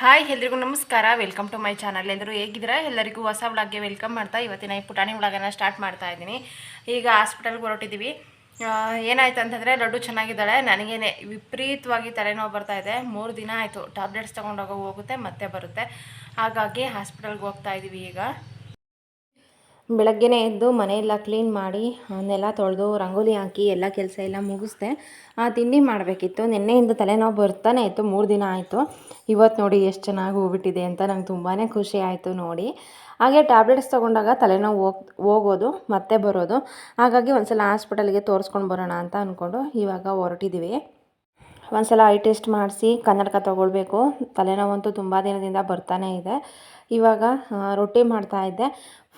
Hi ಎಲ್ರಿಗೂ ನಮಸ್ಕಾರ. Welcome to my channel ಎಲ್ಲರೂ ಹೇಗಿದ್ದೀರಾ? ಎಲ್ಲರಿಗೂ ಹೊಸ ಬ್ಲಾಗ್ಗೆ ವೆಲ್ಕಮ್ ಮಾಡ್ತಾ ಇವತ್ತಿನ ಈ ಪುಟಾಣಿ ಬ್ಲಾಗನ್ನು ಸ್ಟಾರ್ಟ್ ಮಾಡ್ತಾ ಇದ್ದೀನಿ. ಈಗ ಹಾಸ್ಪಿಟಲ್ಗೆ ಹೊರಟಿದ್ದೀವಿ. ಏನಾಯ್ತು ಅಂತಂದರೆ ಲಡ್ಡು ಚೆನ್ನಾಗಿದ್ದಾಳೆ. ನನಗೇನೆ ವಿಪರೀತವಾಗಿ ತಲೆನೋವು ಬರ್ತಾ ಇದೆ. ಮೂರು ದಿನ ಆಯಿತು. ಟ್ಯಾಬ್ಲೆಟ್ಸ್ ತೊಗೊಂಡೋಗೋ ಹೋಗುತ್ತೆ, ಮತ್ತೆ ಬರುತ್ತೆ. ಹಾಗಾಗಿ ಹಾಸ್ಪಿಟಲ್ಗೆ ಹೋಗ್ತಾ ಇದ್ದೀವಿ ಈಗ. ಬೆಳಗ್ಗೆನೇ ಎದ್ದು ಮನೆಯೆಲ್ಲ ಕ್ಲೀನ್ ಮಾಡಿ, ನೆಲ ತೊಳೆದು, ರಂಗೋಲಿ ಹಾಕಿ ಎಲ್ಲ ಕೆಲಸ ಎಲ್ಲ ಮುಗಿಸ್ದೆ. ಆ ತಿಂಡಿ ಮಾಡಬೇಕಿತ್ತು. ನಿನ್ನೆಯಿಂದ ತಲೆನೋವು ಬರ್ತಾನೆ ಇತ್ತು. ಮೂರು ದಿನ ಆಯಿತು. ಇವತ್ತು ನೋಡಿ ಎಷ್ಟು ಚೆನ್ನಾಗಿ ಹೋಗ್ಬಿಟ್ಟಿದೆ ಅಂತ ನಂಗೆ ತುಂಬಾ ಖುಷಿ ಆಯಿತು ನೋಡಿ. ಹಾಗೆ ಟ್ಯಾಬ್ಲೆಟ್ಸ್ ತೊಗೊಂಡಾಗ ತಲೆನೋವು ಹೋಗ್, ಹೋಗೋದು, ಮತ್ತೆ ಬರೋದು. ಹಾಗಾಗಿ ಒಂದ್ಸಲ ಹಾಸ್ಪಿಟಲ್ಗೆ ತೋರಿಸ್ಕೊಂಡು ಬರೋಣ ಅಂತ ಅಂದ್ಕೊಂಡು ಇವಾಗ ಹೊರಟಿದ್ದೀವಿ ಒಂದ್ಸಲ ಐ ಟೆಸ್ಟ್ ಮಾಡಿಸಿ ಕನ್ನಡಕ ತೊಗೊಳ್ಬೇಕು. ತಲೆನೋವಂತೂ ತುಂಬ ದಿನದಿಂದ ಬರ್ತಾನೆ ಇದೆ. ಇವಾಗ ರೊಟ್ಟಿ ಮಾಡ್ತಾ ಇದ್ದೆ.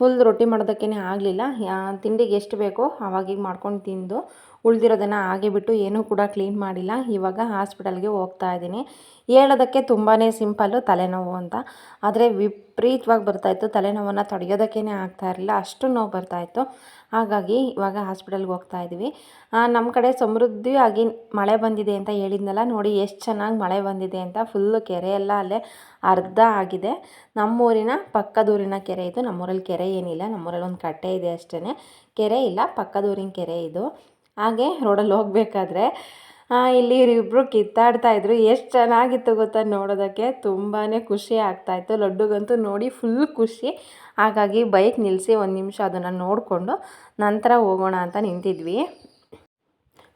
ಫುಲ್ ರೊಟ್ಟಿ ಮಾಡೋದಕ್ಕೇ ಆಗಲಿಲ್ಲ. ತಿಂಡಿಗೆ ಎಷ್ಟು ಬೇಕೋ ಅವಾಗೀಗ ಮಾಡ್ಕೊಂಡು ತಿಂದು ಉಳಿದಿರೋದನ್ನು ಹಾಗೆ ಬಿಟ್ಟು ಏನೂ ಕೂಡ ಕ್ಲೀನ್ ಮಾಡಿಲ್ಲ. ಇವಾಗ ಹಾಸ್ಪಿಟಲ್ಗೆ ಹೋಗ್ತಾ ಇದ್ದೀನಿ. ಹೇಳೋದಕ್ಕೆ ತುಂಬಾ ಸಿಂಪಲ್ಲು ತಲೆನೋವು ಅಂತ. ಆದರೆ ವಿಪರೀತವಾಗಿ ಬರ್ತಾಯಿತ್ತು ತಲೆನೋವನ್ನು ತಡೆಯೋದಕ್ಕೇ ಆಗ್ತಾ ಇರಲಿಲ್ಲ. ಅಷ್ಟು ನೋವು ಬರ್ತಾಯಿತ್ತು ಹಾಗಾಗಿ ಇವಾಗ ಹಾಸ್ಪಿಟಲ್ಗೆ ಹೋಗ್ತಾ ಇದ್ದೀವಿ ನಮ್ಮ ಕಡೆ ಸಮೃದ್ಧಿಯಾಗಿ ಮಳೆ ಬಂದಿದೆ ಅಂತ ಹೇಳಿದ್ನಲ್ಲ, ನೋಡಿ ಎಷ್ಟು ಚೆನ್ನಾಗಿ ಮಳೆ ಬಂದಿದೆ ಅಂತ ಫುಲ್ಲು ಕೆರೆ ಎಲ್ಲ ಅಲ್ಲೇ ಅರ್ಧ ಆಗಿದೆ. ನಮ್ಮೂರಿನ ಪಕ್ಕದೂರಿನ ಕೆರೆ ಇದು, ನಮ್ಮೂರಲ್ಲಿ ಕೆರೆ ಏನಿಲ್ಲ, ನಮ್ಮೂರಲ್ಲಿ ಒಂದು ಕಟ್ಟೆ ಇದೆ ಅಷ್ಟೇ ಕೆರೆ ಇಲ್ಲ, ಪಕ್ಕದೂರಿನ ಕೆರೆ ಇದು. ಹಾಗೆ ರೋಡಲ್ಲಿ ಹೋಗಬೇಕಾದ್ರೆ ಇಲ್ಲಿ ಇವರಿಬ್ರು ಕಿತ್ತಾಡ್ತಾ ಇದ್ರು. ಎಷ್ಟು ಚೆನ್ನಾಗಿತ್ತು ಗೊತ್ತಾ ನೋಡೋದಕ್ಕೆ? ತುಂಬಾ ಖುಷಿ ಆಗ್ತಾಯಿತ್ತು ಲಡ್ಡುಗಂತೂ ನೋಡಿ ಫುಲ್ ಖುಷಿ. ಹಾಗಾಗಿ ಬೈಕ್ ನಿಲ್ಲಿಸಿ ಒಂದು ನಿಮಿಷ ಅದನ್ನು ನೋಡಿಕೊಂಡು ನಂತರ ಹೋಗೋಣ ಅಂತ ನಿಂತಿದ್ವಿ.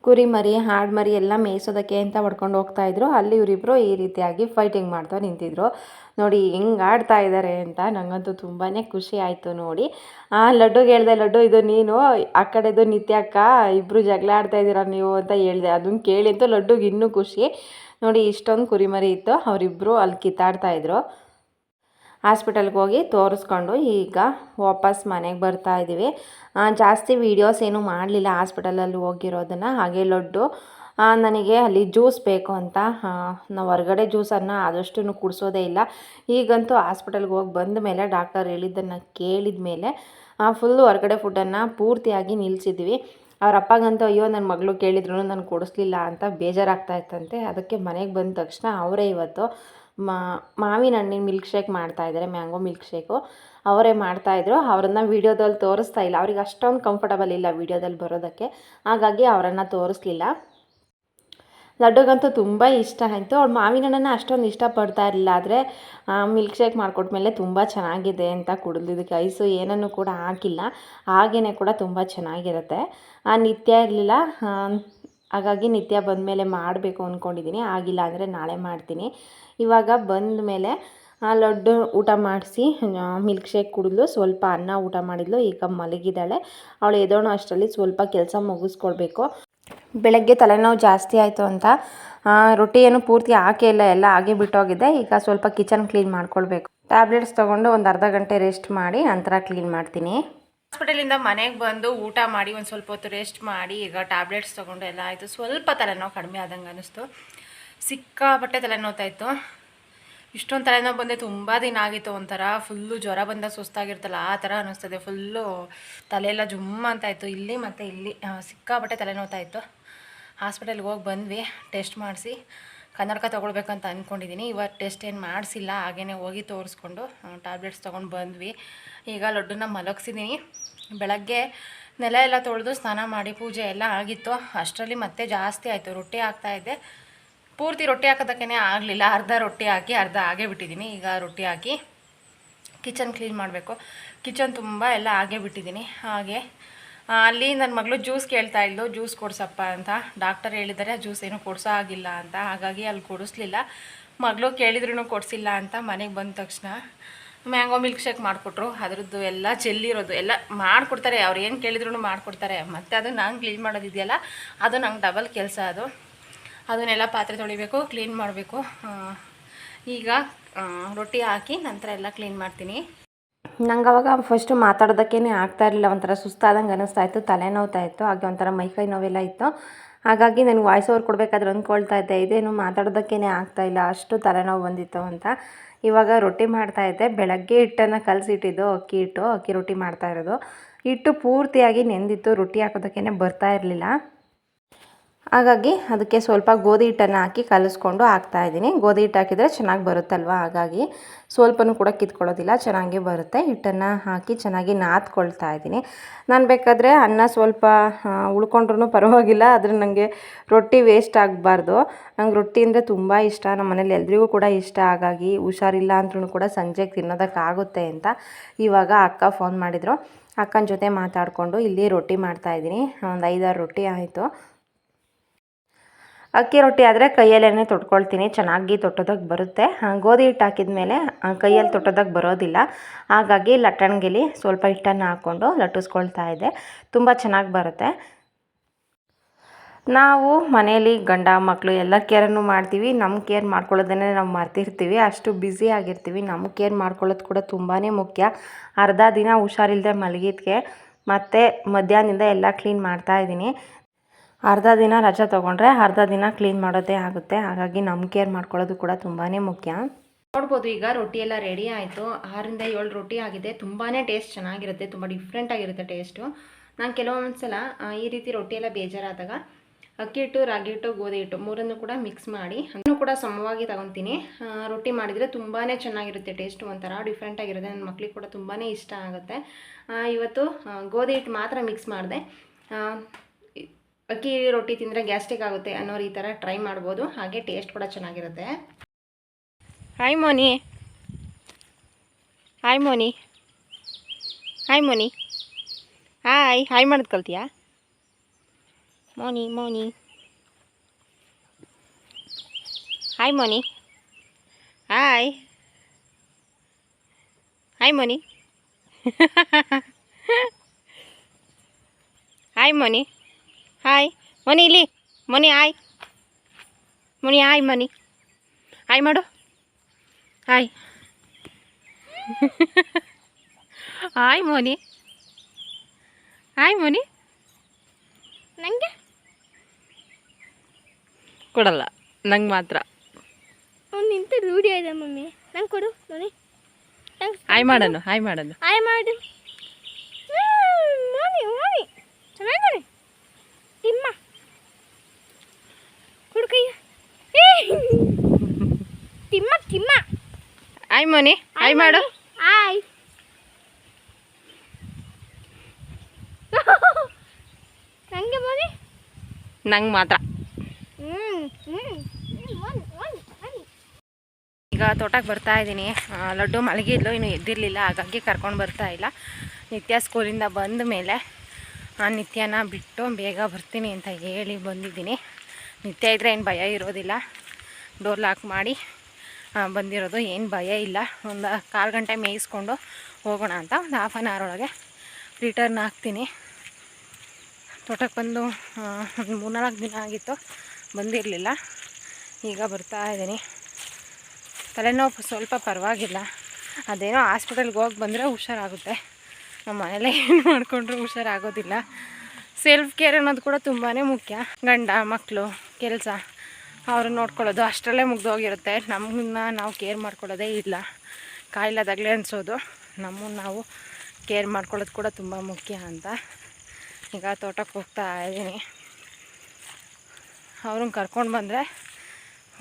ಕುರಿ ಮರಿ, ಹಾಡು ಮರಿ ಎಲ್ಲ ಮೇಯ್ಸೋದಕ್ಕೆ ಅಂತ ಹೊಡ್ಕೊಂಡು ಹೋಗ್ತಾ ಇದ್ರು. ಅಲ್ಲಿ ಇವರಿಬ್ಬರು ಈ ರೀತಿಯಾಗಿ ಫೈಟಿಂಗ್ ಮಾಡ್ತಾ ನಿಂತಿದ್ರು. ನೋಡಿ, ಹೆಂಗೆ ಆಡ್ತಾ ಇದ್ದಾರೆ ಅಂತ ನನಗಂತೂ ತುಂಬಾ ಖುಷಿ ಆಯಿತು ನೋಡಿ. ಆ ಲಡ್ಡು ಹೇಳ್ದೆ, ಲಡ್ಡು, ಇದು ನೀನು, ಆ ಕಡೆದು ನಿತ್ಯಕ್ಕ ಇಬ್ಬರು ಜಗಳ ಆಡ್ತಾ ಇದ್ದೀರಾ ನೀವು ಅಂತ ಹೇಳಿದೆ. ಅದನ್ನು ಕೇಳಿ ಅಂತೂ ಲಡ್ಡುಗೆ ಇನ್ನೂ ಖುಷಿ. ನೋಡಿ, ಇಷ್ಟೊಂದು ಕುರಿಮರಿ ಇತ್ತು. ಅವರಿಬ್ಬರು ಅಲ್ಲಿ ಕಿತ್ತಾಡ್ತಾ ಇದ್ರು. ಹಾಸ್ಪಿಟಲ್ಗೆ ಹೋಗಿ ತೋರಿಸ್ಕೊಂಡು ಈಗ ವಾಪಸ್ ಮನೆಗೆ ಬರ್ತಾ ಇದ್ದೀವಿ. ಜಾಸ್ತಿ ವೀಡಿಯೋಸ್ ಏನೂ ಮಾಡಲಿಲ್ಲ ಹಾಸ್ಪಿಟಲಲ್ಲಿ ಹೋಗಿರೋದನ್ನು, ಹಾಗೆ ಲಡ್ಡು. ನನಗೆ ಅಲ್ಲಿ ಜ್ಯೂಸ್ ಬೇಕು ಅಂತ ನಾವು ಹೊರಗಡೆ ಜ್ಯೂಸನ್ನು ಆದಷ್ಟು ಕುಡಿಸೋದೇ ಇಲ್ಲ. ಈಗಂತೂ ಹಾಸ್ಪಿಟಲ್ಗೆ ಹೋಗಿ ಬಂದ ಮೇಲೆ ಡಾಕ್ಟರ್ ಹೇಳಿದ್ದನ್ನು ಕೇಳಿದ ಮೇಲೆ ಫುಲ್ಲು ಹೊರಗಡೆ ಫುಡ್ಡನ್ನು ಪೂರ್ತಿಯಾಗಿ ನಿಲ್ಲಿಸಿದ್ವಿ ಅವ್ರ ಅಪ್ಪಗಂತೂ ಅಯ್ಯೋ ನನ್ನ ಮಗಳು ಕೇಳಿದ್ರು ನಾನು ಕೊಡಿಸ್ಲಿಲ್ಲ ಅಂತ ಬೇಜಾರಾಗ್ತಾ ಇತ್ತಂತೆ. ಅದಕ್ಕೆ ಮನೆಗೆ ಬಂದ ತಕ್ಷಣ ಅವರೇ ಇವತ್ತು ಮಾವಿನ ಹಣ್ಣಿನ ಮಿಲ್ಕ್ ಶೇಕ್ ಮಾಡ್ತಾ ಇದ್ದಾರೆ ಮ್ಯಾಂಗೋ ಮಿಲ್ಕ್ ಶೇಕು ಅವರೇ ಮಾಡ್ತಾಯಿದ್ರು ಅವರನ್ನು ವೀಡಿಯೋದಲ್ಲಿ ತೋರಿಸ್ತಾ ಇಲ್ಲ. ಅವ್ರಿಗೆ ಅಷ್ಟೊಂದು ಕಂಫರ್ಟಬಲ್ ಇಲ್ಲ ವೀಡಿಯೋದಲ್ಲಿ ಬರೋದಕ್ಕೆ. ಹಾಗಾಗಿ ಅವರನ್ನು ತೋರಿಸ್ಲಿಲ್ಲ. ಲಡ್ಡುಗಂತೂ ತುಂಬ ಇಷ್ಟ ಆಯಿತು. ಅವ್ಳು ಮಾವಿನ ಹಣ್ಣನ್ನು ಅಷ್ಟೊಂದು ಇಷ್ಟಪಡ್ತಾ ಇರಲಿಲ್ಲ. ಆದರೆ ಮಿಲ್ಕ್ ಶೇಕ್ ಮಾಡಿಕೊಟ್ಮೇಲೆ ತುಂಬ ಚೆನ್ನಾಗಿದೆ ಅಂತ ಕುಡಿದಿದ್ದಕ್ಕೆ ಐಸು ಏನನ್ನು ಕೂಡ ಹಾಕಿಲ್ಲ. ಹಾಗೇ ಕೂಡ ತುಂಬ ಚೆನ್ನಾಗಿರುತ್ತೆ. ನಿತ್ಯ ಇರಲಿಲ್ಲ. ಹಾಗಾಗಿ ನಿತ್ಯ ಬಂದಮೇಲೆ ಮಾಡಬೇಕು ಅಂದ್ಕೊಂಡಿದ್ದೀನಿ ಆಗಿಲ್ಲ ಅಂದರೆ ನಾಳೆ ಮಾಡ್ತೀನಿ. ಇವಾಗ ಬಂದ ಮೇಲೆ ಲಡ್ಡು ಊಟ ಮಾಡಿಸಿ ಮಿಲ್ಕ್ ಶೇಕ್ ಕುಡಿದ್ಲು. ಸ್ವಲ್ಪ ಅನ್ನ ಊಟ ಮಾಡಿದ್ಲು. ಈಗ ಮಲಗಿದ್ದಾಳೆ. ಅವಳು ಎದೋಣ ಅಷ್ಟರಲ್ಲಿ ಸ್ವಲ್ಪ ಕೆಲಸ ಮುಗಿಸ್ಕೊಳ್ಬೇಕು ಬೆಳಗ್ಗೆ ತಲೆನೋವು ಜಾಸ್ತಿ ಆಯಿತು ಅಂತ ರೊಟ್ಟಿ ಏನು ಪೂರ್ತಿ ಹಾಕೇ ಇಲ್ಲ. ಎಲ್ಲ ಹಾಗೆ ಬಿಟ್ಟೋಗಿದೆ. ಈಗ ಸ್ವಲ್ಪ ಕಿಚನ್ ಕ್ಲೀನ್ ಮಾಡ್ಕೊಳ್ಬೇಕು. ಟ್ಯಾಬ್ಲೆಟ್ಸ್ ತೊಗೊಂಡು ಒಂದು ಅರ್ಧ ಗಂಟೆ ರೆಸ್ಟ್ ಮಾಡಿ ನಂತರ ಕ್ಲೀನ್ ಮಾಡ್ತೀನಿ. ಹಾಸ್ಪಿಟಲಿಂದ ಮನೆಗೆ ಬಂದು ಊಟ ಮಾಡಿ ಒಂದು ಸ್ವಲ್ಪ ಹೊತ್ತು ರೆಸ್ಟ್ ಮಾಡಿ, ಈಗ ಟ್ಯಾಬ್ಲೆಟ್ಸ್ ತೊಗೊಂಡು ಎಲ್ಲ ಆಯಿತು. ಸ್ವಲ್ಪ ತಲೆನೋವು ಕಡಿಮೆ ಆದಂಗೆ ಅನ್ನಿಸ್ತು ಸಿಕ್ಕಾಪಟ್ಟೆ ತಲೆನೋವ್ತಾ ಇತ್ತು. ಇಷ್ಟೊಂದು ತಲೆನೋವು ಬಂದೆ ತುಂಬ ದಿನ ಆಗಿತ್ತು ಒಂಥರ ಫುಲ್ಲು ಜ್ವರ ಬಂದ ಸುಸ್ತಾಗಿರ್ತಲ್ಲ ಆ ಥರ ಅನ್ನಿಸ್ತದೆ ಫುಲ್ಲು ತಲೆಯೆಲ್ಲ ಜುಮ್ಮ ಅಂತ ಇತ್ತು. ಇಲ್ಲಿ ಮತ್ತು ಇಲ್ಲಿ ಸಿಕ್ಕಾಪಟ್ಟೆ ತಲೆನೋವ್ತಾ ಇತ್ತು. ಹಾಸ್ಪಿಟಲ್ಗೆ ಹೋಗಿ ಬಂದ್ವಿ, ಟೆಸ್ಟ್ ಮಾಡಿಸಿ. ಕನ್ನಡಕ ತೊಗೊಳ್ಬೇಕಂತ ಅಂದ್ಕೊಂಡಿದ್ದೀನಿ ಇವತ್ತು ಟೆಸ್ಟ್ ಏನು ಮಾಡಿಸಿಲ್ಲ ಹಾಗೇ ಹೋಗಿ ತೋರಿಸ್ಕೊಂಡು ಟ್ಯಾಬ್ಲೆಟ್ಸ್ ತೊಗೊಂಡು ಬಂದ್ವಿ. ಈಗ ಲಡ್ಡುನ ಮಲಗಿಸಿದ್ದೀನಿ ಬೆಳಗ್ಗೆ ನೆಲ ಎಲ್ಲ ತೊಳೆದು ಸ್ನಾನ ಮಾಡಿ ಪೂಜೆ ಎಲ್ಲ ಆಗಿತ್ತು. ಅಷ್ಟರಲ್ಲಿ ಮತ್ತೆ ಜಾಸ್ತಿ ಆಯಿತು. ರೊಟ್ಟಿ ಹಾಕ್ತಾಯಿದ್ದೆ ಪೂರ್ತಿ ರೊಟ್ಟಿ ಹಾಕೋದಕ್ಕೇ ಆಗಲಿಲ್ಲ. ಅರ್ಧ ರೊಟ್ಟಿ ಹಾಕಿ, ಅರ್ಧ ಹಾಗೇ ಬಿಟ್ಟಿದ್ದೀನಿ. ಈಗ ರೊಟ್ಟಿ ಹಾಕಿ ಕಿಚನ್ ಕ್ಲೀನ್ ಮಾಡಬೇಕು. ಕಿಚನ್ ತುಂಬ ಎಲ್ಲ ಹಾಗೆ ಬಿಟ್ಟಿದ್ದೀನಿ. ಹಾಗೆ ಅಲ್ಲಿ ನನ್ನ ಮಗಳು ಜ್ಯೂಸ್ ಕೇಳ್ತಾ ಇದ್ದು ಜ್ಯೂಸ್ ಕೊಡ್ಸಪ್ಪ ಅಂತ. ಡಾಕ್ಟರ್ ಹೇಳಿದ್ದಾರೆ ಜ್ಯೂಸ್ ಏನು ಕೊಡ್ಸೋ ಆಗಿಲ್ಲ ಅಂತ. ಹಾಗಾಗಿ ಅಲ್ಲಿ ಕೊಡಿಸ್ಲಿಲ್ಲ. ಮಗಳು ಕೇಳಿದ್ರೂ ಕೊಡಿಸಿಲ್ಲ ಅಂತ ಮನೆಗೆ ಬಂದ ತಕ್ಷಣ ಮ್ಯಾಂಗೋ ಮಿಲ್ಕ್ ಶೇಕ್ ಮಾಡಿಕೊಟ್ರು. ಅದರದ್ದು ಎಲ್ಲ ಚೆಲ್ಲಿರೋದು ಎಲ್ಲ ಮಾಡಿಕೊಡ್ತಾರೆ. ಅವ್ರು ಏನು ಕೇಳಿದ್ರು ಮಾಡಿಕೊಡ್ತಾರೆ. ಮತ್ತು ಅದು ನಂಗೆ ಕ್ಲೀನ್ ಮಾಡೋದಿದೆಯಲ್ಲ, ಅದು ನಂಗೆ ಡಬಲ್ ಕೆಲಸ ಅದು. ಅದನ್ನೆಲ್ಲ ಪಾತ್ರೆ ತೊಳಿಬೇಕು ಕ್ಲೀನ್ ಮಾಡಬೇಕು. ಈಗ ರೊಟ್ಟಿ ಹಾಕಿ ನಂತರ ಎಲ್ಲ ಕ್ಲೀನ್ ಮಾಡ್ತೀನಿ. ನಂಗೆ ಅವಾಗ ಫಸ್ಟು ಮಾತಾಡೋದಕ್ಕೇ ಆಗ್ತಾ ಇರಲಿಲ್ಲ, ಒಂಥರ ಸುಸ್ತಾದಂಗೆ ಅನ್ನಿಸ್ತಾ ಇತ್ತು ತಲೆನೋವ್ತಾ ಇತ್ತು ಹಾಗೆ ಒಂಥರ ಮೈಕೈ ನೋವೆಲ್ಲ ಇತ್ತು. ಹಾಗಾಗಿ ನನಗೆ ವಾಯ್ಸ್ ಓವರ್ ಕೊಡಬೇಕಾದ್ರೆ ಅಂದ್ಕೊಳ್ತಾ ಇದ್ದೆ, ಇದೇನು ಮಾತಾಡೋದಕ್ಕೇ ಆಗ್ತಾ ಇಲ್ಲ, ಅಷ್ಟು ತಲೆನೋವು ಬಂದಿತ್ತು ಅಂತ. ಇವಾಗ ರೊಟ್ಟಿ ಮಾಡ್ತಾ ಇದ್ದೆ, ಬೆಳಗ್ಗೆ ಹಿಟ್ಟನ್ನು ಕಲಸಿಟ್ಟಿದ್ದು ಅಕ್ಕಿ ಹಿಟ್ಟು, ಅಕ್ಕಿ ರೊಟ್ಟಿ ಮಾಡ್ತಾ ಇರೋದು. ಹಿಟ್ಟು ಪೂರ್ತಿಯಾಗಿ ನೆಂದಿತ್ತು, ರೊಟ್ಟಿ ಹಾಕೋದಕ್ಕೇ ಬರ್ತಾ ಇರಲಿಲ್ಲ. ಹಾಗಾಗಿ ಅದಕ್ಕೆ ಸ್ವಲ್ಪ ಗೋಧಿ ಹಿಟ್ಟನ್ನು ಹಾಕಿ ಕಲಿಸ್ಕೊಂಡು ಹಾಕ್ತಾಯಿದ್ದೀನಿ ಗೋಧಿ ಹಿಟ್ಟು ಹಾಕಿದರೆ ಚೆನ್ನಾಗಿ ಬರುತ್ತಲ್ವ? ಹಾಗಾಗಿ ಸ್ವಲ್ಪನೂ ಕೂಡ ಕಿತ್ಕೊಳ್ಳೋದಿಲ್ಲ, ಚೆನ್ನಾಗಿ ಬರುತ್ತೆ. ಹಿಟ್ಟನ್ನು ಹಾಕಿ ಚೆನ್ನಾಗಿ ನಾದ್ಕೊಳ್ತಾ ಇದ್ದೀನಿ. ನಾನು ಬೇಕಾದರೆ ಅನ್ನ ಸ್ವಲ್ಪ ಉಳ್ಕೊಂಡ್ರೂ ಪರವಾಗಿಲ್ಲ, ಆದರೆ ನನಗೆ ರೊಟ್ಟಿ ವೇಸ್ಟ್ ಆಗಬಾರ್ದು. ನಂಗೆ ರೊಟ್ಟಿ ಅಂದರೆ ತುಂಬ ಇಷ್ಟ. ನಮ್ಮ ಮನೇಲಿ ಎಲ್ರಿಗೂ ಕೂಡ ಇಷ್ಟ. ಹಾಗಾಗಿ ಹುಷಾರಿಲ್ಲ ಅಂದ್ರೂ ಕೂಡ ಸಂಜೆಗೆ ತಿನ್ನೋದಕ್ಕಾಗುತ್ತೆ ಅಂತ ಇವಾಗ ಅಕ್ಕ ಫೋನ್ ಮಾಡಿದರು. ಅಕ್ಕನ ಜೊತೆ ಮಾತಾಡಿಕೊಂಡು ಇಲ್ಲಿ ರೊಟ್ಟಿ ಮಾಡ್ತಾಯಿದ್ದೀನಿ ಒಂದು ಐದಾರು ರೊಟ್ಟಿ ಆಯಿತು. ಅಕ್ಕಿ ರೊಟ್ಟಿ ಆದರೆ ಕೈಯಲ್ಲೇ ತೊಟ್ಕೊಳ್ತೀನಿ. ಚೆನ್ನಾಗಿ ತೊಟ್ಟೋದಕ್ಕೆ ಬರುತ್ತೆ. ಗೋಧಿ ಹಿಟ್ಟು ಹಾಕಿದ ಮೇಲೆ ಕೈಯಲ್ಲಿ ತೊಟ್ಟೋದಕ್ಕೆ ಬರೋದಿಲ್ಲ. ಹಾಗಾಗಿ ಲಟ್ಟಣಿಗೆಲಿ ಸ್ವಲ್ಪ ಹಿಟ್ಟನ್ನು ಹಾಕ್ಕೊಂಡು ಲಟ್ಟಿಸ್ಕೊಳ್ತಾ ಇದ್ದೆ ತುಂಬ ಚೆನ್ನಾಗಿ ಬರುತ್ತೆ. ನಾವು ಮನೆಯಲ್ಲಿ ಗಂಡ ಮಕ್ಕಳು ಎಲ್ಲ ಕೇರನ್ನು ಮಾಡ್ತೀವಿ. ನಮ್ಮ ಕೇರ್ ಮಾಡ್ಕೊಳ್ಳೋದನ್ನೇ ನಾವು ಮರ್ತಿರ್ತೀವಿ. ಅಷ್ಟು ಬ್ಯುಸಿ ಆಗಿರ್ತೀವಿ. ನಮ್ಮ ಕೇರ್ ಮಾಡ್ಕೊಳ್ಳೋದು ಕೂಡ ತುಂಬಾ ಮುಖ್ಯ. ಅರ್ಧ ದಿನ ಹುಷಾರಿಲ್ಲದೆ ಮಲಗಿದ್ಕೆ ಮತ್ತು ಮಧ್ಯಾಹ್ನದಿಂದ ಎಲ್ಲ ಕ್ಲೀನ್ ಮಾಡ್ತಾಯಿದ್ದೀನಿ ಅರ್ಧ ದಿನ ರಜೆ ತೊಗೊಂಡ್ರೆ ಅರ್ಧ ದಿನ ಕ್ಲೀನ್ ಮಾಡೋದೇ ಆಗುತ್ತೆ. ಹಾಗಾಗಿ ನಮ್ಮ ಕೇರ್ ಮಾಡ್ಕೊಳ್ಳೋದು ಕೂಡ ತುಂಬಾ ಮುಖ್ಯ. ನೋಡ್ಬೋದು ಈಗ ರೊಟ್ಟಿ ಎಲ್ಲ ರೆಡಿ ಆಯಿತು. ಆರರಿಂದ ಏಳು ರೊಟ್ಟಿ ಆಗಿದೆ. ತುಂಬಾ ಟೇಸ್ಟ್ ಚೆನ್ನಾಗಿರುತ್ತೆ. ತುಂಬ ಡಿಫ್ರೆಂಟ್ ಆಗಿರುತ್ತೆ ಟೇಸ್ಟು ನಾನು ಕೆಲವೊಂದು ಸಲ ಈ ರೀತಿ ರೊಟ್ಟಿ ಎಲ್ಲ ಬೇಜಾರಾದಾಗ ಅಕ್ಕಿ ಹಿಟ್ಟು, ರಾಗಿ ಹಿಟ್ಟು, ಗೋಧಿ ಹಿಟ್ಟು ಮೂರನ್ನು ಕೂಡ ಮಿಕ್ಸ್ ಮಾಡಿ ಅದನ್ನು ಕೂಡ ಸಮವಾಗಿ ತಗೊತೀನಿ. ರೊಟ್ಟಿ ಮಾಡಿದರೆ ತುಂಬಾ ಚೆನ್ನಾಗಿರುತ್ತೆ ಟೇಸ್ಟ್ ಒಂಥರ ಡಿಫ್ರೆಂಟ್ ಆಗಿರುತ್ತೆ. ನನ್ನ ಮಕ್ಳಿಗೆ ಕೂಡ ತುಂಬಾ ಇಷ್ಟ ಆಗುತ್ತೆ. ಇವತ್ತು ಗೋಧಿ ಹಿಟ್ಟು ಮಾತ್ರ ಮಿಕ್ಸ್ ಮಾಡಿದೆ. ಅಕ್ಕಿ ರೊಟ್ಟಿ ತಿಂದರೆ ಗ್ಯಾಸ್ಟ್ರಿಕ್ ಆಗುತ್ತೆ ಅನ್ನೋರು ಈ ಥರ ಟ್ರೈ ಮಾಡ್ಬೋದು. ಹಾಗೆ ಟೇಸ್ಟ್ ಕೂಡ ಚೆನ್ನಾಗಿರುತ್ತೆ. Hi Moni. Hi Moni. Hi Moni. Hi hi ಮಾಡೋದು ಕಲ್ತೀಯಾ? Moni Moni. Hi Moni. Hi hi Moni. Hi Moni. Hi Mani ಇಲ್ಲಿ Mani hi Mani hi Mani hi ಮಾಡು hi hi Moni hi Moni ನನಗೆ ಕೊಡಲ್ಲ. ನಂಗೆ ಮಾತ್ರ. ಅವ್ನು ನಿಂತು ರೂಢಿ ಇದೆ ಮಮ್ಮಿ. ನಂಗೆ ಕೊಡು ನೋಡಿ ಹಾಯ್ ಮಾಡೋಣ ಹಾಯ್ ಮಾಡೋಣ ಹಾಯ್ ಮಾಡು ಮೋನಿ ನೋಡಿ ಚೆನ್ನಾಗಿ ತಿಮ್ಮ. ಕುಡ್ಕಯ್ಯ ತಿಮ್ಮ ತಿಮ್ಮ. ಆಯ್ ಮೋನಿ ಆಯ್ ಮಾಡು. ಆಯ್. ನಂಗೆ ಮೋನಿ? ನಂಗೆ ಮಾತ್ರ. ಈಗ ತೋಟಕ್ಕೆ ಬರ್ತಾ ಇದ್ದೀನಿ. ಲಡ್ಡು ಮಲಗಿದ್ಲು ಇನ್ನು ಎದ್ದಿರಲಿಲ್ಲ. ಹಾಗಾಗಿ ಕರ್ಕೊಂಡು ಬರ್ತಾ ಇಲ್ಲ. ನಿತ್ಯ ಸ್ಕೂಲಿಂದ ಬಂದ ಮೇಲೆ ನಿತ್ಯನ ಬಿಟ್ಟು ಬೇಗ ಬರ್ತೀನಿ ಅಂತ ಹೇಳಿ ಬಂದಿದ್ದೀನಿ. ನಿತ್ಯ ಇದ್ದರೆ ಏನು ಭಯ ಇರೋದಿಲ್ಲ. ಡೋರ್ ಲಾಕ್ ಮಾಡಿ ಬಂದಿರೋದು ಏನು ಭಯ ಇಲ್ಲ. ಒಂದು ಕಾಲು ಗಂಟೆ ಮೇಯಿಸ್ಕೊಂಡು ಹೋಗೋಣ ಅಂತ ಒಂದು ಹಾಫ್ ಆನ್ ಅವರ್ ಒಳಗೆ ರಿಟರ್ನ್ ಹಾಕ್ತೀನಿ. ತೋಟಕ್ಕೆ ಬಂದು ಆ, ಒಂದು ಮೂರ್ನಾಲ್ಕು ದಿನ ಆಗಿತ್ತು ಬಂದಿರಲಿಲ್ಲ. ಈಗ ಬರ್ತಾ ಇದ್ದೀನಿ. ತಲೆನೋವು ಸ್ವಲ್ಪ ಪರವಾಗಿಲ್ಲ. ಅದೇನೋ ಹಾಸ್ಪಿಟಲ್ಗೆ ಹೋಗಿ ಬಂದರೆ ಹುಷಾರಾಗುತ್ತೆ. ನಮ್ಮ ಮನೇಲೆ ಏನು ಮಾಡಿಕೊಂಡ್ರು ಹುಷಾರಾಗೋದಿಲ್ಲ. ಸೆಲ್ಫ್ ಕೇರ್ ಅನ್ನೋದು ಕೂಡ ತುಂಬಾ ಮುಖ್ಯ. ಗಂಡ ಮಕ್ಕಳು ಕೆಲಸ ಅವ್ರನ್ನ ನೋಡ್ಕೊಳ್ಳೋದು ಅಷ್ಟರಲ್ಲೇ ಮುಗ್ದೋಗಿರುತ್ತೆ. ನಮ್ಮನ್ನ ನಾವು ಕೇರ್ ಮಾಡ್ಕೊಳ್ಳೋದೇ ಇಲ್ಲ. ಕಾಯಿಲೆದಾಗಲೇ ಅನಿಸೋದು. ನಮ್ಮನ್ನು ನಾವು ಕೇರ್ ಮಾಡ್ಕೊಳ್ಳೋದು ಕೂಡ ತುಂಬ ಮುಖ್ಯ ಅಂತ ಈಗ ತೋಟಕ್ಕೆ ಹೋಗ್ತಾ ಇದ್ದೀನಿ ಅವ್ರನ್ನ ಕರ್ಕೊಂಡು ಬಂದರೆ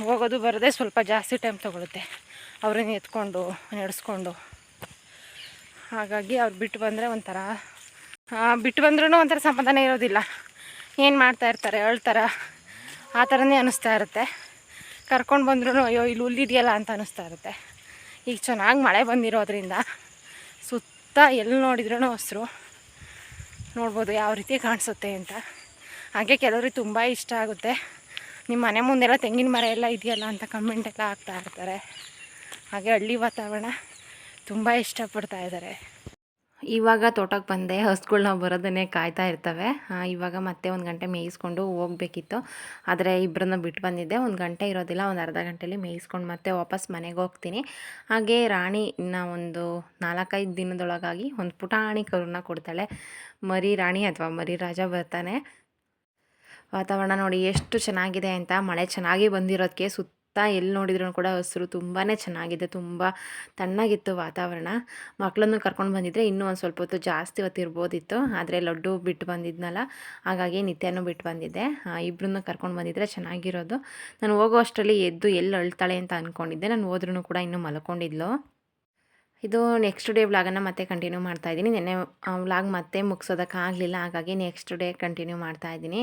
ಹೋಗೋದು ಬರೋದೇ ಸ್ವಲ್ಪ ಜಾಸ್ತಿ ಟೈಮ್ ತೊಗೊಳುತ್ತೆ. ಅವ್ರನ್ನ ಎತ್ಕೊಂಡು, ನಡೆಸ್ಕೊಂಡು. ಹಾಗಾಗಿ ಅವ್ರು ಬಿಟ್ಟು ಬಂದರೆ ಒಂಥರ ಬಿಟ್ಟು ಬಂದ್ರೂ ಒಂಥರ ಸಮಾಧಾನ ಇರೋದಿಲ್ಲ. ಏನು ಮಾಡ್ತಾ ಇರ್ತಾರೆ ಅಳ್ತಾರೆ ಆ ಥರನೇ ಅನ್ನಿಸ್ತಾ ಇರುತ್ತೆ. ಕರ್ಕೊಂಡು ಬಂದ್ರೂ ಅಯ್ಯೋ, ಇಲ್ಲಿ ಹುಲ್ಲಿದೆಯಲ್ಲ ಅಂತ ಅನ್ನಿಸ್ತಾ ಇರುತ್ತೆ. ಈಗ ಚೆನ್ನಾಗಿ ಮಳೆ ಬಂದಿರೋದ್ರಿಂದ ಸುತ್ತ ಎಲ್ಲಿ ನೋಡಿದ್ರೂ ಹಸ್ರು. ನೋಡ್ಬೋದು ಯಾವ ರೀತಿ ಕಾಣಿಸುತ್ತೆ ಅಂತ. ಹಾಗೆ ಕೆಲವ್ರಿಗೆ ತುಂಬ ಇಷ್ಟ ಆಗುತ್ತೆ. ನಿಮ್ಮ ಮನೆ ಮುಂದೆಲ್ಲ ತೆಂಗಿನ ಮರ ಎಲ್ಲ ಇದೆಯಲ್ಲ ಅಂತ ಕಮೆಂಟ್ ಎಲ್ಲ ಹಾಕ್ತಾ ಇರ್ತಾರೆ. ಹಾಗೆ ಹಳ್ಳಿ ವಾತಾವರಣ. ತುಂಬ ಇಷ್ಟಪಡ್ತಾ ಇದ್ದಾರೆ. ಇವಾಗ ತೋಟಕ್ಕೆ ಬಂದೆ. ಹಸುಗಳ್ನ ಬರೋದನ್ನೇ ಕಾಯ್ತಾ ಇರ್ತವೆ. ಇವಾಗ ಮತ್ತೆ ಒಂದು ಗಂಟೆ ಮೇಯಿಸ್ಕೊಂಡು ಹೋಗ್ಬೇಕಿತ್ತು. ಆದರೆ ಇಬ್ಬರನ್ನ ಬಿಟ್ಟು ಬಂದಿದ್ದೆ. ಒಂದು ಗಂಟೆ ಇರೋದಿಲ್ಲ, ಒಂದು ಅರ್ಧ ಗಂಟೆಲಿ ಮೇಯಿಸ್ಕೊಂಡು ಮತ್ತೆ ವಾಪಸ್ ಮನೆಗೆ ಹೋಗ್ತೀನಿ. ಹಾಗೆ ರಾಣಿ ಇನ್ನು ಒಂದು ನಾಲ್ಕೈದು ದಿನದೊಳಗಾಗಿ ಒಂದು ಪುಟಾಣಿ ಕರುನ ಕೊಡ್ತಾಳೆ. ಮರಿ ರಾಣಿ ಅಥವಾ ಮರಿ ರಾಜ ಬರ್ತಾನೆ. ವಾತಾವರಣ ನೋಡಿ ಎಷ್ಟು ಚೆನ್ನಾಗಿದೆ ಅಂತ, ಮಳೆ ಚೆನ್ನಾಗಿ ಬಂದಿರೋದಕ್ಕೆ ಸುತ್ತ ಎಲ್ಲಿ ನೋಡಿದ್ರು ಕೂಡ ಹಸಿರು ತುಂಬಾ ಚೆನ್ನಾಗಿದೆ, ತುಂಬ ತಣ್ಣಗಿತ್ತು ವಾತಾವರಣ. ಮಕ್ಕಳನ್ನು ಕರ್ಕೊಂಡು ಬಂದಿದ್ದರೆ ಇನ್ನೂ ಒಂದು ಸ್ವಲ್ಪ ಹೊತ್ತು ಜಾಸ್ತಿ ಹೊತ್ತು ಇರ್ಬೋದಿತ್ತು, ಆದರೆ ಲಡ್ಡು ಬಿಟ್ಟು ಬಂದಿದ್ನಲ್ಲ, ಹಾಗಾಗಿ ನಿತ್ಯನೂ ಬಿಟ್ಟು ಬಂದಿದ್ದೆ. ಇಬ್ಬರನ್ನು ಕರ್ಕೊಂಡು ಬಂದಿದ್ದರೆ ಚೆನ್ನಾಗಿರೋದು. ನಾನು ಹೋಗೋ ಅಷ್ಟರಲ್ಲಿ ಎದ್ದು ಎಲ್ಲಿ ಅಳ್ತಾಳೆ ಅಂತ ಅಂದ್ಕೊಂಡಿದ್ದೆ ನಾನು ಹೋದ್ರೂ ಕೂಡ ಇನ್ನೂ ಮಲ್ಕೊಂಡಿದ್ಲು. ಇದು ನೆಕ್ಸ್ಟ್ ಡೇ ವ್ಲಾಗನ್ನು ಮತ್ತೆ ಕಂಟಿನ್ಯೂ ಮಾಡ್ತಾ ಇದ್ದೀನಿ. ನೆನ್ನೆ ವ್ಲಾಗ್ ಮತ್ತೆ ಮುಗಿಸೋದಕ್ಕಾಗಲಿಲ್ಲ, ಹಾಗಾಗಿ ನೆಕ್ಸ್ಟ್ ಡೇ ಕಂಟಿನ್ಯೂ ಮಾಡ್ತಾ ಇದ್ದೀನಿ.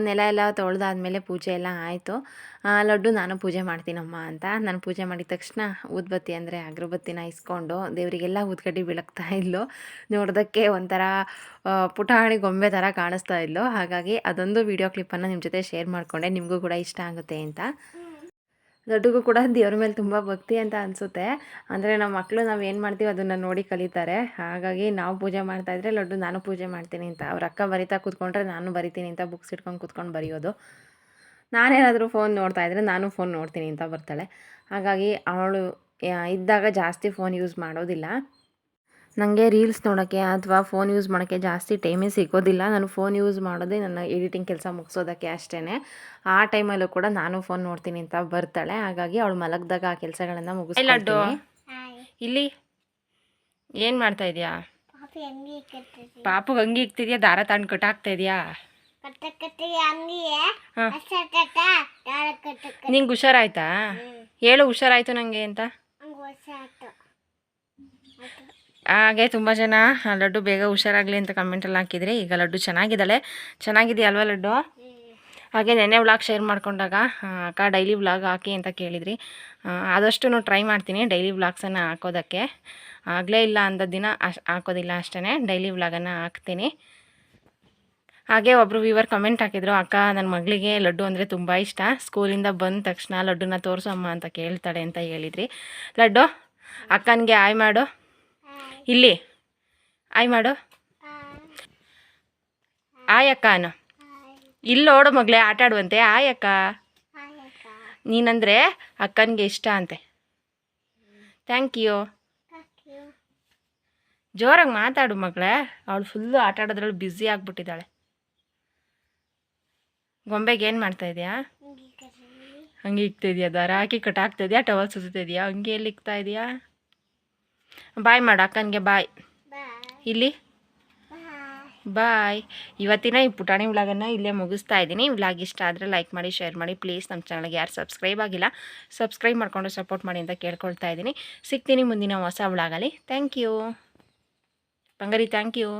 ನೆಲ ಎಲ್ಲ ತೊಳೆದಾದ್ಮೇಲೆ ಪೂಜೆ ಎಲ್ಲ ಆಯಿತು. ಲಡ್ಡು ನಾನು ಪೂಜೆ ಮಾಡ್ತೀನಮ್ಮ ಅಂತ. ನಾನು ಪೂಜೆ ಮಾಡಿದ ತಕ್ಷಣ ಊದ್ಬತ್ತಿ ಅಂದರೆ ಅಗ್ರಬತ್ತಿನ ಇಸ್ಕೊಂಡು ದೇವರಿಗೆಲ್ಲ ಊದ್ಕಡ್ಡಿ ಬೀಳಕ್ತಾ ಇದ್ಲು. ನೋಡೋದಕ್ಕೆ ಒಂಥರ ಆ, ಪುಟಾಣಿ ಗೊಂಬೆ ಥರ ಕಾಣಿಸ್ತಾ ಇದ್ಲು. ಹಾಗಾಗಿ ಅದೊಂದು ವಿಡಿಯೋ ಕ್ಲಿಪ್ಪನ್ನು ನಿಮ್ಮ ಜೊತೆ ಶೇರ್ ಮಾಡಿಕೊಂಡೆ. ನಿಮಗೂ ಕೂಡ ಇಷ್ಟ ಆಗುತ್ತೆ ಅಂತ. ದೊಡ್ಡಗೂ ಕೂಡ ದೇವ್ರ ಮೇಲೆ ತುಂಬ ಭಕ್ತಿ ಅಂತ ಅನಿಸುತ್ತೆ. ಅಂದರೆ ನಮ್ಮ ಮಕ್ಕಳು ನಾವು ಏನು ಮಾಡ್ತೀವಿ ಅದನ್ನು ನೋಡಿ ಕಲಿತಾರೆ. ಹಾಗಾಗಿ ನಾವು ಪೂಜೆ ಮಾಡ್ತಾಯಿದ್ರೆ ಲಡ್ಡು ನಾನು ಪೂಜೆ ಮಾಡ್ತೀನಿ ಅಂತ. ಅವ್ರ ಅಕ್ಕ ಬರಿತಾ ಕೂತ್ಕೊಂಡ್ರೆ ನಾನು ಬರಿತೀನಿ ಅಂತ ಬುಕ್ಸ್ ಇಟ್ಕೊಂಡು ಕೂತ್ಕೊಂಡು ಬರೆಯೋದು. ನಾನೇನಾದರೂ ಫೋನ್ ನೋಡ್ತಾ ಇದ್ದರೆ ನಾನು ಫೋನ್ ನೋಡ್ತೀನಿ ಅಂತ ಬರ್ತಾಳೆ. ಹಾಗಾಗಿ ಅವಳು ಇದ್ದಾಗ ಜಾಸ್ತಿ ಫೋನ್ ಯೂಸ್ ಮಾಡೋದಿಲ್ಲ. ನನಗೆ ರೀಲ್ಸ್ ನೋಡೋಕ್ಕೆ ಅಥವಾ ಫೋನ್ ಯೂಸ್ ಮಾಡೋಕ್ಕೆ ಜಾಸ್ತಿ ಟೈಮೇ ಸಿಗೋದಿಲ್ಲ. ನಾನು ಫೋನ್ ಯೂಸ್ ಮಾಡೋದೇ ನನ್ನ ಎಡಿಟಿಂಗ್ ಕೆಲಸ ಮುಗಿಸೋದಕ್ಕೆ ಅಷ್ಟೇ ಆ ಟೈಮಲ್ಲೂ ಕೂಡ ನಾನು ಫೋನ್ ನೋಡ್ತೀನಿ ಅಂತ ಬರ್ತಾಳೆ. ಹಾಗಾಗಿ ಅವಳು ಮಲಗಿದಾಗ ಆ ಕೆಲಸಗಳನ್ನು ಮುಗಿಸ್ತೀನಿ ಇಲ್ಲಿ. ಏನು ಮಾಡ್ತಾ ಇದೆಯಾ? ಪಾಪಿ ಅಂಗಿ ಇಕ್ತಿದ್ಯಾ? ದಾರ ತಾಣ ಕಟ್ಟಾಕ್ತಾ ಇದೆಯಾ? ನಿಂಗೆ ಹುಷಾರಾಯ್ತಾ? ಹೇಳು ಹುಷಾರಾಯ್ತು ನನಗೆ ಅಂತ. ಹಂಗೆ ತುಂಬ ಜನ ಲಡ್ಡು ಬೇಗ ಹುಷಾರಾಗಲಿ ಅಂತ ಕಮೆಂಟಲ್ಲಿ ಹಾಕಿದ್ರಿ ಈಗ ಲಡ್ಡು ಚೆನ್ನಾಗಿದ್ದಾಳೆ. ಚೆನ್ನಾಗಿದೆಯಾ ಅಲ್ವಾ ಲಡ್ಡು? ಹಾಗೆ ನೆನ್ನೆ ವ್ಲಾಗ್ ಶೇರ್ ಮಾಡ್ಕೊಂಡಾಗ ಅಕ್ಕ ಡೈಲಿ ವ್ಲಾಗ್ ಹಾಕಿ ಅಂತ ಕೇಳಿದ್ರಿ. ಆದಷ್ಟು ಟ್ರೈ ಮಾಡ್ತೀನಿ ಡೈಲಿ ವ್ಲಾಗ್ಸನ್ನು ಹಾಕೋದಕ್ಕೆ. ಆಗಲೇ ಇಲ್ಲ ಅಂದ ದಿನ ಅಶ್ ಹಾಕೋದಿಲ್ಲ ಅಷ್ಟೇ ಡೈಲಿ ವ್ಲಾಗನ್ನು ಹಾಕ್ತೀನಿ. ಹಾಗೆ ಒಬ್ಬರು ವ್ಯೂವರ್ ಕಮೆಂಟ್ ಹಾಕಿದ್ರು, ಅಕ್ಕ ನನ್ನ ಮಗಳಿಗೆ ಲಡ್ಡು ಅಂದರೆ ತುಂಬ ಇಷ್ಟ. ಸ್ಕೂಲಿಂದ ಬಂದ ತಕ್ಷಣ ಲಡ್ಡುನ ತೋರಿಸಮ್ಮ ಅಂತ ಕೇಳ್ತಾಳೆ ಅಂತ ಹೇಳಿದ್ರಿ. ಲಡ್ಡು, ಅಕ್ಕನಿಗೆ ಆಯ್ ಮಾಡು. ಇಲ್ಲಿ. ಆಯ್ ಮಾಡು. ಆಯಕ್ಕ ಅನು ಇಲ್ಲಿ ನೋಡು ಮಗಳೇ, ಆಟ ಆಡುವಂತೆ. ಆಯಕ್ಕ. ನೀನಂದರೆ ಅಕ್ಕನಿಗೆ ಇಷ್ಟ ಅಂತೆ. ಥ್ಯಾಂಕ್ ಯು ಜೋರಾಗಿ ಮಾತಾಡು ಮಗಳೇ. ಅವಳು ಫುಲ್ಲು ಆಟ ಆಡೋದ್ರಲ್ಲಿ ಬ್ಯುಸಿ ಆಗಿಬಿಟ್ಟಿದ್ದಾಳೆ. ಗೊಂಬೆಗೆ ಏನು ಮಾಡ್ತಾ ಇದೆಯಾ? ಹಂಗೆ ಇಕ್ತಾ ಇದೆಯಾ, ದಾರ ಹಾಕಿ ಕಟ್ಟಾಕ್ತಾ ಇದೆಯಾ ಟವಲ್ ಸುತ್ತಾ ಇದೆಯಾ, ಹಂಗೆ ಎಲ್ಲಿ ಇಕ್ತಾ ಇದೆಯಾ? ಬಾಯ್ ಮಾಡು ಅಕ್ಕನಿಗೆ ಬಾಯ್. ಇಲ್ಲಿ? ಬಾಯ್. ಬಾಯ್. ಇವತ್ತಿನ ಈ ಪುಟಾಣಿ ವ್ಲಾಗನ್ನು ಇಲ್ಲೇ ಮುಗಿಸ್ತಾ ಇದ್ದೀನಿ. ವ್ಲಾಗ್ ಇಷ್ಟ ಆದರೆ ಲೈಕ್ ಮಾಡಿ ಶೇರ್ ಮಾಡಿ. ಪ್ಲೀಸ್ ನಮ್ಮ ಚಾನಲ್ಗೆ ಯಾರು ಸಬ್ಸ್ಕ್ರೈಬ್ ಆಗಿಲ್ಲ ಸಬ್ಸ್ಕ್ರೈಬ್ ಮಾಡಿಕೊಂಡು ಸಪೋರ್ಟ್ ಮಾಡಿ ಅಂತ ಕೇಳ್ಕೊಳ್ತಾ ಇದ್ದೀನಿ. ಸಿಗ್ತೀನಿ ಮುಂದಿನ ಹೊಸ ವ್ಲಾಗಲ್ಲಿ. Thank you. Bangari thank you.